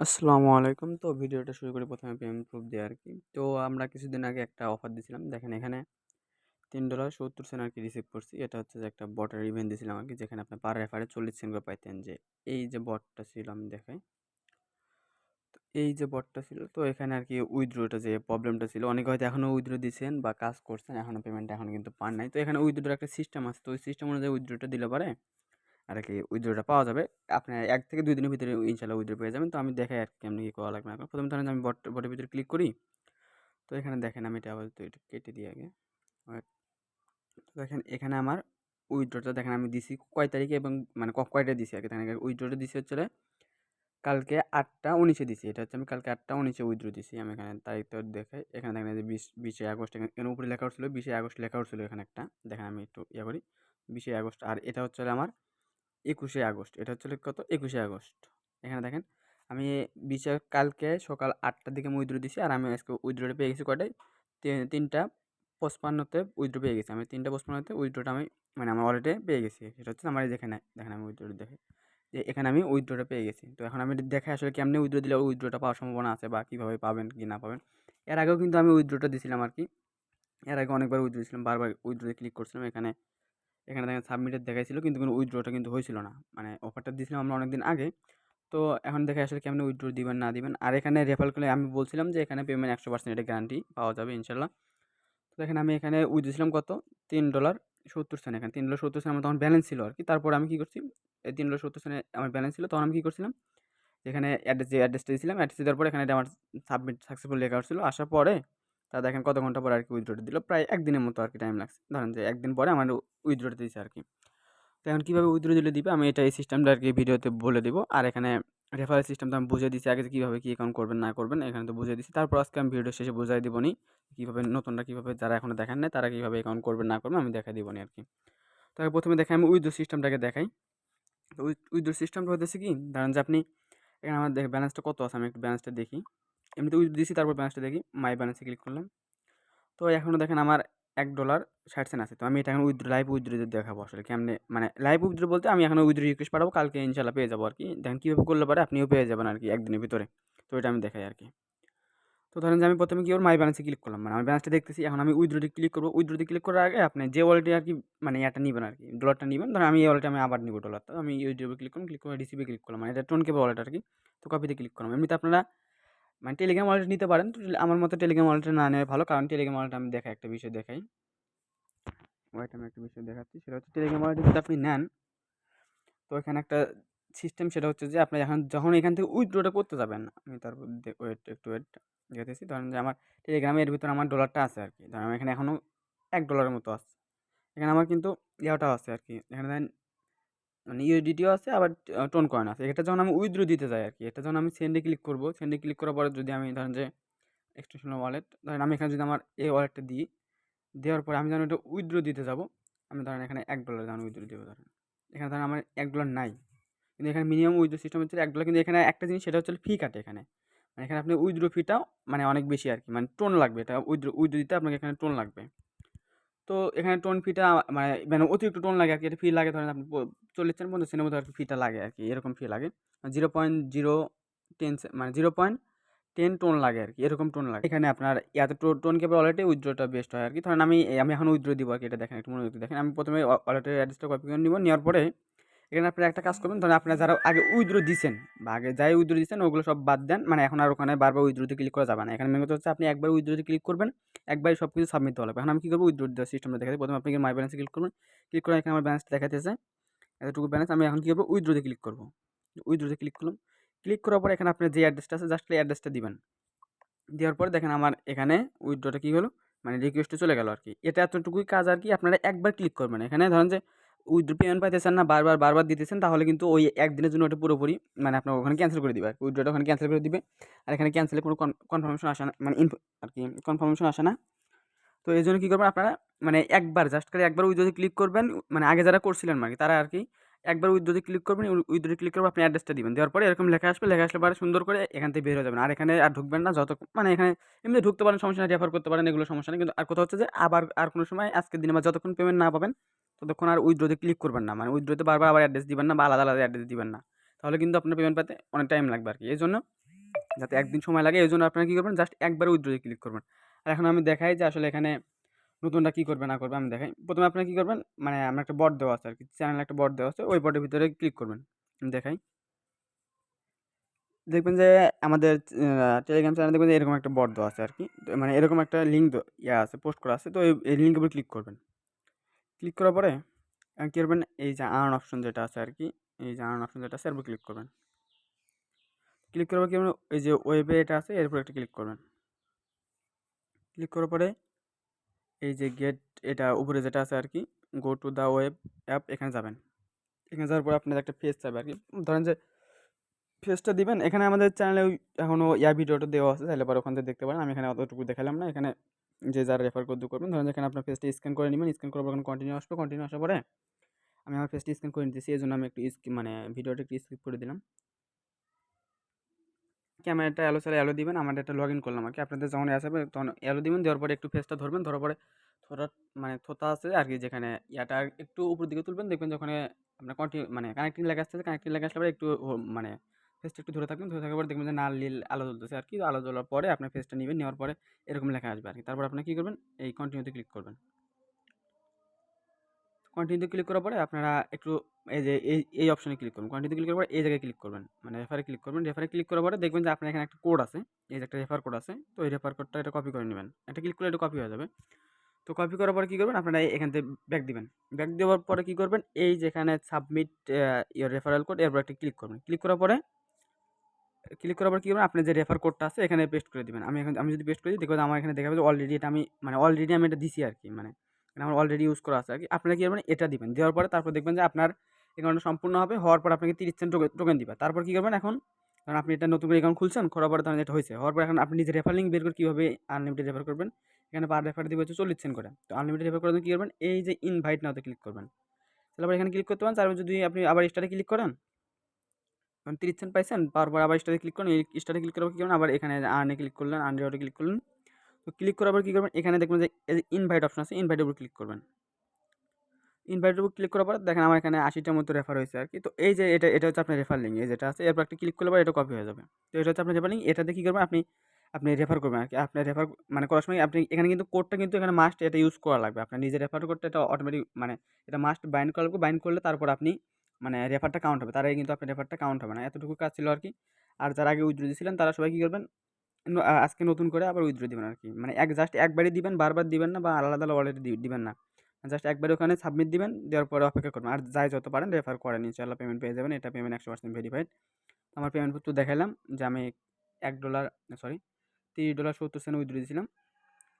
আসসালামু আলাইকুম। তো ভিডিওটা শুরু করি ১ম এ পেমেন্ট প্রুফ দিয়ে আরকি। তো আমরা কিছুদিন আগে একটা অফার দিছিলাম। দেখেন এখানে তিন ডলার সত্তর সেন্ট আর কি রিসিভ করছি। এটা হচ্ছে যে একটা বটের ইভেন্ট দিছিলাম আরকি, যেখানে আপনি পার রেফারে ৪০ সেন্ট করে পাইতেন যে এই যে বটটা ছিল আমি দেখাই। তো এই যে বটটা ছিল, তো এখানে আরকি উইথড্রটা যে প্রবলেমটা ছিল, অনেকে হয়তো এখনও উইথড্র দিছেন বা কাজ করছেন এখনও পেমেন্ট এখনও কিন্তু পান নাই। তো এখানে উইথড্রর একটা সিস্টেম আছে। তো ওই সিস্টেম অনুযায়ী উইথড্রটা দিলে পারে আরকি উইথড্রটা পাওয়া যাবে। আপনার এক থেকে ২ দিনের ভিতরে ইনশাআল্লাহ উইথড্র পেয়ে যাবেন। তো আমি আরকি কেমনে কি করা লাগবে না। ১ম ধরেন আমি বট বটের ভিতরে ক্লিক করি। তো এখানে দেখেন আমি এটা আপাতত এটা কেটে দিই আগে। তো দেখেন এখানে আমার উইথড্রটা দেখেন আমি দিছি কয় তারিখে এবং মানে ক কয়টায় দিছি আরকি দেখেন উইথড্রটা দিছি হচ্ছে কালকে ৮টা ১৯ এ দিছি। এটা হচ্ছে আমি কালকে ৮টা ১৯ এ উইথড্র দিছি। আমি এখানে তারিখটা দেখাই। এখানে দেখেন যে বিশ বিশে আগস্ট এখানে উপরে লেখা উঠছিল ২০ আগস্ট লেখা উঠছিল এখানে একটা। দেখেন আমি একটু ইয়ে করি। ২০ আগস্ট আর এটা হচ্ছে আমার ২১ আগস্ট। এটা হচ্ছে কত ২১ আগস্ট। এখানে দেখেন, আমি ২০ এ কালকে সকাল আটটার দিকে আমি উইথড্র দিছি আর আমি আজকে উইথড্রটা পেয়ে গেছি কয়টায়? তি ৩টা ৫৫ তে উইথড্র পেয়ে গেছি। আমি ৩টা ৫৫ তে উইথড্রটা আমি মানে আমার ওয়ালেটে পেয়ে গেছি। সেটা হচ্ছে আমার যেখানে দেখেন আমি উইথড্র দেখে, যে এখানে আমি উইথড্রটা পেয়ে গেছি। তো এখন আমি দেখাই আসলে কেমনে উইথড্র দিলে উইথড্রটা পাওয়ার সম্ভাবনা আছে বা কীভাবে পাবেন কি না পাবেন। এর আগেও কিন্তু আমি উইথড্রোটা দিয়েছিলাম আর কি এর আগে অনেকবার উইথড্র দিছিলাম। বারবার উইথড্রতে ক্লিক করছিলাম। এখানে এখানে দেখেন সাবমিটেড দেখাইছিল, কিন্তু কোনো উইথড্রটা কিন্তু হয়েছিল না। মানে অফারটা দিয়েছিলাম আমরা অনেকদিন আগে। তো এখন দেখে আসলে কেমনে উইথড্র দিবেন, না দিবেন। আর এখানে রেফারেল করলে আমি বলছিলাম যে এখানে পেমেন্ট ১০০% এটা গ্যারান্টি পাওয়া যাবে ইনশাল্লাহ তো দেখেন আমি এখানে উইথড্র দিছিলাম কত? $৩.৭০ এখানে $৩.৭০ আমার তখন ব্যালেন্স ছিল আর কি তারপর আমি কী করছি? এই $৩.৭০ আমার ব্যালেন্স ছিল, তখন আমি কী করছিলাম? এখানে অ্যাড্রেস যে অ্যাড্রেসটা দিয়েছিলাম অ্যাড্রেস দেওয়ার পরে এখানে আমার সাবমিট সাকসেসফুল লেখা উঠছিল। আসার পরে তা দেখেন কত ঘণ্টা পরে আর কি উইথড্রটা দিল। প্রায় ১ দিনের মতো আরকি টাইম লাগছে। ধরেন যে একদিন পরে আমার উইথড্রটা দিয়েছে আরকি। তো এখন কীভাবে উইথড্রো দিলে দিবে আমি এটা এই সিস্টেমটা আর কি ভিডিওতে বলে দিব। আর এখানে রেফারেল সিস্টেমটা আমি বুঝিয়ে দিছি আগে কীভাবে কী অ্যাকাউন্ট করবেন, না করবেন, এখানে তো বুঝিয়ে দিছি। তারপর আজকে আমি ভিডিও শেষে বুঝাই দিবনি। কীভাবে নতুনরা কীভাবে যারা এখনও দেখেন নাই, তারা কীভাবে অ্যাকাউন্ট করবেন, না করবেন, আমি দেখাই দিবনি আরকি। তো প্রথমে দেখেন আমি উইথড্র সিস্টেমটাকে দেখাই। তো উইথড্র সিস্টেমটা হইতেছে কি ধরেন যে আপনি এখানে আমার দেখেন ব্যালেন্সটা কত আছে আমি একটু ব্যালেন্সটা দেখি। এমনিতে উইথ দিয়েছি তারপর ব্যালেন্সটা দেখি। মাই ব্যালেন্সে ক্লিক করলাম। তো এখনও দেখেন আমার $১.৬০ আছে। তো আমি এটা এখন উইথড্র লাইভ উইথড্র দেখাবো আসলে কেমনে মানে লাইভ উইথড্র বলতে আমি এখন উইথড্র রিকোয়েস্ট পাঠাবো, কালকে ইনশাল্লাহ পেয়ে যাব আর কি দেখেন কীভাবে করলে পারে, আপনিও পেয়ে যাবেন আর কি একদিনের ভিতরে। তো এটা আমি দেখাই আর কি তো ধরেন যে আমি প্রথমে কি ওর মাই ব্যালেন্সে ক্লিক করলাম। মানে আমি ব্যালেন্সটা দেখতেছি। এখন আমি উইথড্রতে ক্লিক করব। উইথড্রতে ক্লিক করার আগে আপনি যে ওয়ালেটে আর কি মানে ইয়াটা নিবেন আরকি ডলারটা নিবেন। ধরেন আমি এই ওয়ালেটে আমি আবার নিব ডলারটা। আমি ইউটিউবে ক্লিক করলাম। ক্লিক করে রিসিভে ক্লিক করলাম। মানে এটা টোনকেবে ওয়ালেট আর কি তো কপিতে ক্লিক করলাম। এমনিতে আপনারা মানে টেলিগ্রাম ওয়ালেট নিতে পারেন। আমার মতো টেলিগ্রাম ওয়ালেটে না নেওয়াই ভালো। কারণ টেলিগ্রাম ওয়ালেটে আমি দেখাই, একটা বিষয় দেখাই। ওয়েট আমি একটা বিষয় দেখাচ্ছি। সেটা হচ্ছে টেলিগ্রাম ওয়ালেটে যদি আপনি নেন, তো এখানে একটা সিস্টেম সেটা হচ্ছে যে, আপনি এখন যখন এখান থেকে উইথড্রটা করতে যাবেন, আমি তারপর ওয়েট একটু ওয়েট দেখাইতেছি। ধরেন যে আমার টেলিগ্রামে এর ভিতরে আমার ডলারটা আছে আর কি ধরেন এখানে এখনও এক ডলারের মতো আছে। এখানে আমার কিন্তু ইয়াটাও আছে আর কি এখানে দেখেন মানে ইউএসডিটিও আছে, আবার টোন কয়েন আছে। এটা যখন আমি উইথড্র দিতে যাই আর কি এটা যখন আমি সেন্ডে ক্লিক করব। সেন্ডে ক্লিক করার পরে যদি আমি ধরেন যে এক্সটেনশন ওয়ালেট ধরেন আমি এখানে যদি আমার এই ওয়ালেটটা দিই। দেওয়ার পরে আমি যখন এটা উইথড্র দিতে যাব। আমি ধরেন এখানে $১ যখন উইথড্র দিব ধরেন। এখানে ধরেন আমার $১ নাই। কিন্তু এখানে মিনিমাম উইথড্র সিস্টেম হচ্ছে $১ কিন্তু এখানে একটা জিনিস সেটা হচ্ছে ফি কাটে এখানে। মানে এখানে আপনি উইথড্র ফিটা মানে অনেক বেশি আর কি মানে টোন লাগবে, এটা উইথড্র উইথড্র দিতে আপনাকে এখানে টোন লাগবে। তো এখানে টোন ফিটা মানে মানে অতিরিক্ত টোন লাগে আর কি এটা ফি লাগে ধরেন আপনি ৪০ সেন্ট ৫০ সেন্টের মতো আরকি ফিটা লাগে আর কি এরকম ফি লাগে। 0.010 মানে 0.10 টোন লাগে আর কি এরকম টোন লাগে। এখানে আপনার এত টোন কেবল ওয়ালেটে উইথড্রটা বেস্ট হয় আর কি ধরেন আমি আমি এখন উইথড্র দিব আর কি এটা দেখেন, একটু মনোযোগ দেখেন। আমি প্রথমে ওয়ালেটের অ্যাড্রেসটা কপি করে নিব। নেওয়ার পরে এখানে আপনারা একটা কাজ করবেন। ধরেন আপনারা যারা আগে উইথড্র দিছেন বা আগে যাই উইথড্র দিছেন, ওগুলো সব বাদ দেন। মানে এখন আর ওখানে বারবার উইথড্রতে ক্লিক করা যাবে না। এখানে মেন হচ্ছে আপনি একবার উইথড্রতে ক্লিক করবেন। একবারই সবকিছু সাবমিট দেওয়া। এখন আমি কী করব উইথড্র দেওয়ার সিস্টেমটা দেখাই। প্রথমে আপনি মাই ব্যালেন্সে ক্লিক করবেন। ক্লিক করে এখানে আমার ব্যালেন্সটা দেখাতেছে এতটুকু ব্যালেন্স আমি এখন কী করব উইথড্রতে ক্লিক করব উইথড্রতে ক্লিক করলাম। ক্লিক করার পর এখানে আপনার যে অ্যাড্রেসটা আছে জাস্ট এই অ্যাড্রেসটা দিবেন। দেওয়ার পরে দেখেন আমার এখানে উইথড্রটা কী হলো মানে রিকোয়েস্টে চলে গেল আর কি এটা এতটুকুই কাজ আর কি, আপনারা একবার ক্লিক করবেন। এখানে ধরেন যে উইথড্র পেমেন্ট পাইতেছেন না, বারবার বারবার দিতেছেন, তাহলে কিন্তু ওই একদিনের জন্য ওটা পুরোপুরি মানে আপনার ওখানে ক্যান্সেল করে দিবে। আর উইথড্রটা ওখানে ক্যান্সেল করে দিবে। আর এখানে ক্যান্সেলের কোনো কনফার্মেশন আসে না মানে ইনফো আর কি কনফার্মেশন আসে না। তো এই জন্য কী করবেন আপনারা মানে একবার জাস্ট করে একবার উইথড্রতে ক্লিক করবেন। মানে আগে যারা করছিলেন মানে তারা আর কি একবার উইথড্রতে ক্লিক করবেন। উইথড্রতে ক্লিক করবেন আপনি অ্যাড্রেসটা দিবেন। দেওয়ার পরে এরকম লেখা আসবে। লেখা আসলে পরে সুন্দর করে এখান থেকে বের হয়ে যাবেন। আর এখানে আর ঢুকবেন না, যত মানে এখানে এমনি ঢুকতে পারেন, সমস্যা নাই রেফার করতে পারেন, এগুলো সমস্যা নেই। কিন্তু আর কথা হচ্ছে যে আবার, আর কোনো সময় আজকের দিনে বা যতক্ষণ পেমেন্ট না পাবেন ততক্ষণ আর উইথড্রতে ক্লিক করবেন না। মানে উইথড্রতে বারবার আবার অ্যাড্রেস দিবেন না বা আলাদা, আলাদা অ্যাড্রেস দিবেন না। তাহলে কিন্তু আপনার পেমেন্ট পেতে অনেক টাইম লাগবে আর কি এই জন্য যাতে একদিন সময় লাগে এই জন্য আপনারা কী করবেন? জাস্ট একবার উইথড্রোতে ক্লিক করবেন। আর এখন আমি দেখাই যে আসলে এখানে নতুনটা কী করবে না করবে আমি দেখাই। প্রথমে আপনারা কী করবেন? মানে আমার একটা বট দেওয়া আছে আর কি চ্যানেলে একটা বট দেওয়া আছে। ওই বটের ভিতরে ক্লিক করবেন। আমি দেখাই। দেখবেন যে আমাদের টেলিগ্রাম চ্যানেল দেখবেন যে এরকম একটা বট দেওয়া আছে আর কি মানে এরকম একটা লিঙ্ক ইয়ে আছে পোস্ট করা আছে। তো এই- লিঙ্কের উপর ক্লিক করবেন। ক্লিক করার পরে কী করবেন? এই যে আর্ন অপশন যেটা আছে আর কি এই যে আর্ন অপশন যেটা আছে, এর উপর ক্লিক করবেন। ক্লিক করার পর কি এই যে ওয়েবে এটা আছে, এর উপর একটা ক্লিক করবেন। ক্লিক করার পরে, এই যে গেট এটা উপরে যেটা আছে আর কি go to the web app, এখানে যাবেন। এখানে যাওয়ার পর আপনার একটা ফেস চাবে আর কি ধরেন যে ফেসটা দিবেন, এখানে আমাদের চ্যানেলে এখনও ইয়া ভিডিওটা দেওয়া আছে তাহলে পরে ওখান থেকে দেখতে পারেন। আমি এখানে অতটুকু দেখালাম না, এখানে যে যারা রেফার করতে করবেন, ধরেন এখানে আপনার ফেসটা স্ক্যান করে নেবেন স্ক্যান করার পর কন্টিনিউ আসবে কন্টিনিউ আসার পরে আমি আমার ফেসটা স্ক্যান করে নিতেছি এই জন্য আমি একটু মানে ভিডিওটা একটু স্কিপ করে দিলাম। ক্যামেরাটা অ্যালো চালে অ্যালো দিবেন, আমার একটা লগ ইন করলাম আর কি। আপনাদের যখন আসবে, তখন অ্যালো দিবেন, দেওয়ার পরে একটু ফেসটা ধরবেন, ধরার পরে থোড়া মানে থোতা আছে আর কি যেখানে ইয়াটা একটু উপর দিকে তুলবেন, দেখবেন যখন আপনার কন্টিনিউ মানে কানেক্টিং লেখা আসছে কানেক্টিং লেখা আসলে একটু মানে ফেসটা একটু ধরে থাকবেন, ধরে থাকার পর দেখবেন যে নাল নীল আলো জ্বলতেছে আর কি। আলো জ্বলার পরে আপনার ফেসটা নেবেন, নেওয়ার পরে এরকম লেখা আসবে আর কি। তারপর আপনি কী করবেন? এই কন্টিনিউতে ক্লিক করবেন। কন্টিনিউতে ক্লিক করার পরে আপনারা একটু এই যে, এই এই অপশনে ক্লিক করবেন। কন্টিনিউতে ক্লিক করার পরে এই জায়গায় ক্লিক করবেন। মানে রেফারে ক্লিক করবেন। রেফারে ক্লিক করার পরে দেখবেন যে আপনার এখানে একটা কোড আছে। এই যে একটা রেফার কোড আছে, তো এই রেফার কোডটা এটা কপি করে নেবেন। এটা ক্লিক করলে এটা কপি হয়ে যাবে। তো কপি করার পরে কী করবেন? আপনারা এখান থেকে ব্যাক দিবেন। ব্যাক দেওয়ার পরে কী করবেন? এই যেখানে সাবমিট ইয়োর রেফারেল কোড এরপর একটা ক্লিক করবেন। ক্লিক করার পরে ক্লিক করার পর কী করবেন? আপনি যে রেফার কোডটা আছে, এখানে পেস্ট করে দিবেন। আমি এখন, আমি যদি পেস্ট করে দিই, দেখবেন আমার এখানে দেখাবে যে অলরেডি এটা আমি মানে অলরেডি আমি এটা দিছি আর কি মানে আমার অলরেডি ইউজ করা আছে আর কি আপনারা কী করবেন? এটা দিবেন। দেওয়ার পরে তারপর দেখবেন যে আপনার অ্যাকাউন্টটা সম্পূর্ণ হবে, হওয়ার পর আপনাকে তিরিশ সেন্ট টোকেন দিবে। তারপর কী করবেন এখন? কারণ আপনি এটা নতুন করে অ্যাকাউন্ট খুলছেন করার পরে ধরেন এটা হয়েছে। হওয়ার পর এখন আপনি নিজে রেফার লিঙ্ক বের করে কীভাবে আনলিমিটেড রেফার করবেন? এখানে পার রেফার দিবে হচ্ছে চল্লিশ সেন্ট করে। তো আনলিমিটেড রেফার করার জন্য কী করবেন? এই যে ইনভাইট নাওতে ক্লিক করবেন। তারপর এখানে ক্লিক করতে পারেন। তারপর যদি আপনি আবার স্টারে ক্লিক করেন কারণ তিরিশ সেন্ট পাইছেন, তারপর আবার স্টারে ক্লিক করেন স্টারে ক্লিক করার কী করবেন আবার এখানে আর্নে ক্লিক করলেন রিওয়ার্ডে ক্লিক করলেন। তো ক্লিক করার পর কী করবেন? এখানে দেখবেন যে ইনভাইট অপশন আছে ইনভাইটের উপর ক্লিক করবেন। ইনভাইটের উপর ক্লিক করার পর দেখেন আমার এখানে আশিটার মতো রেফার হয়েছে আর কি। তো এই যে এটা এটা হচ্ছে আপনার রেফার লিঙ্ক এই যেটা আছে, এরপর একটা ক্লিক করলে পর এটা কপি হয়ে যাবে। তো এটা হচ্ছে আপনার রেফার লিঙ্ক এটাতে কী করবেন? আপনি আপনি রেফার করবেন আর কি। আপনি রেফার মানে করার সময় আপনি, এখানে কিন্তু কোডটা কিন্তু এখানে মাস্ট এটা ইউজ করা লাগবে। আপনার নিজের রেফার করতে এটা অটোমেটিক মানে এটা মাস্ট বাইন্ড করা লাগবে। বাইন্ড করলে তারপর আপনি মানে রেফারটা কাউন্ট হবে। তার আগে কিন্তু আপনার রেফারটা কাউন্ট হবে না। এতটুকু কাজ ছিল আর কি। আর যারা আগে উইথড্র দিয়েছিলেন, তারা সবাই কী করবেন? আজকে নতুন করে আবার উইথড্র দিবেন আর কি। মানে এক জাস্ট একবারই দিবেন, বারবার দিবেন না বা আলাদা আলাদা ওয়ালেটে দিবেন না। জাস্ট একবার ওখানে সাবমিট দিবেন, দেওয়ার পরে অপেক্ষা করবেন। আর যাই যত পারেন রেফার করেন। ইনশাল্লাহ পেমেন্ট পেয়ে যাবেন। এটা পেমেন্ট একশো পার্সেন্ট ভেরিফাইড আমার পেমেন্ট পত্র দেখালাম যে আমি এক ডলার সরি তিরিশ ডলার সত্তর সেন্ট উইথড্র দিয়েছিলাম।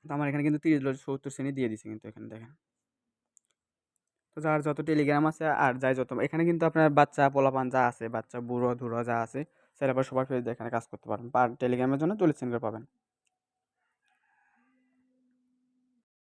তো আমার এখানে কিন্তু তিরিশ ডলার সত্তর সেন্টই দিয়ে দিছি কিন্তু এখানে, দেখেন। তো যার যত টেলিগ্রাম আছে আর যাই যত, এখানে কিন্তু আপনার বাচ্চা পোলাপান যা আছে, বাচ্চা বুড়ো ধুড়ো যা আছে আবার সবার ফেস এখানে কাজ করতে পারেন পার টেলিগ্রামের জন্য চল্লিশ সেন্টার পাবেন।